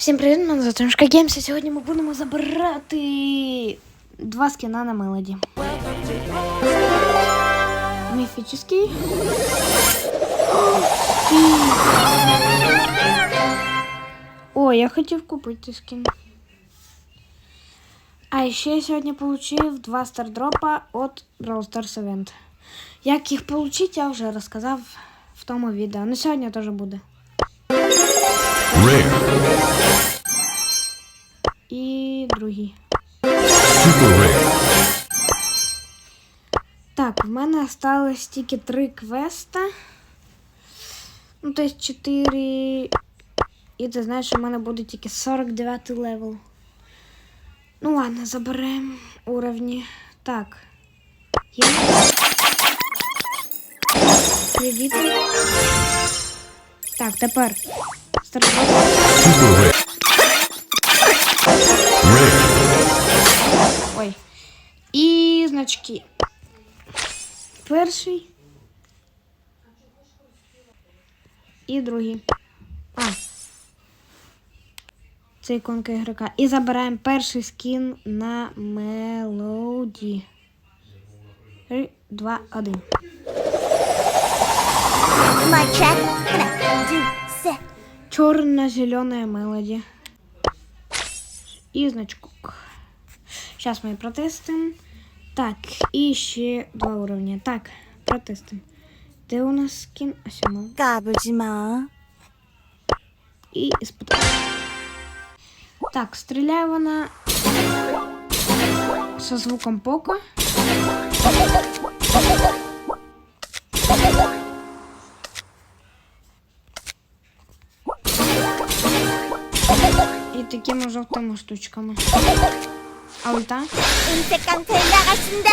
Всім привіт, мене звати Тимошка Геймс, і сьогодні ми будемо забирати два скіна на мелоді. Міфічний. О, я хотів купити скін. А ще я сьогодні получив два стардропа від Brawl Stars Event. Як їх отримати, я вже розказав в тому відео. Ну сьогодні теж буде. Rare. І другий. Super rare. Так, в мене осталось тільки три квеста. Ну, тобто 4. І ти знаєш, що в мене буде тільки 49 левел. Ну ладно, заберемо уровні. Так. Є. Кредити. Так, тепер. Стартувати. значки. Перший. І другий. А. Це іконка ігрока. І забираємо перший скін на мелоді. Три, два, один. Чорно-зеленая мелоді. І значок. Зараз ми протестуємо. Так, и еще два уровня. Так, протестуем. Ты у нас скин Асима. Кабуджима. И испытаем. Так, стреляю вона со звуком пока. І такими жовтими штучками. А ульта? 은색 깡패 나가신다.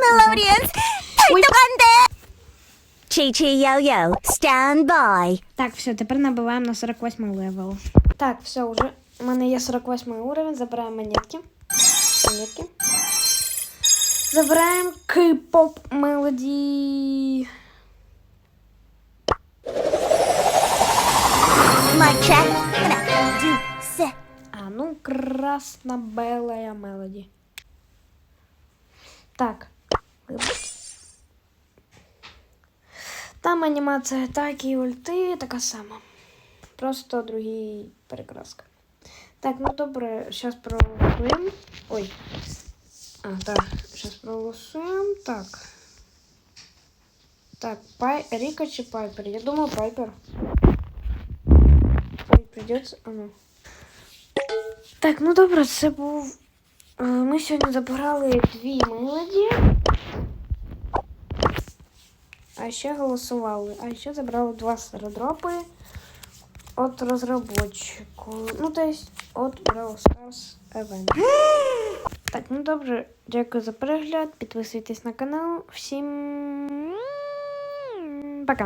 멜로디언스 활동한대. 치치요요 stand by. Так, все, тепер набиваємо на 48 левел. Так, все, уже у мене є 48 уровень, забираємо монетки. Монетки. Забираємо K-pop мелоді. Моча. Радился. А ну, красно-белая мелоди. Так. Там анімація атаки і ульти така сама. Просто другий перекраска. Так, ну добре, зараз проголосуємо. Ой. А, так, зараз проголосуємо. Так. Так, пай... Ріка чи Пайпер? Я думаю, Пайпер. Ой, придется. А ну. Так, ну добре, це був. е, Ми сьогодні забрали дві мелоді. А ще голосували. А ще забрали два середропи от розробочику. Ну, то есть от Brawl Stars Event. Так, ну добре, дякую за перегляд. Підписуйтесь на канал. Всім пока.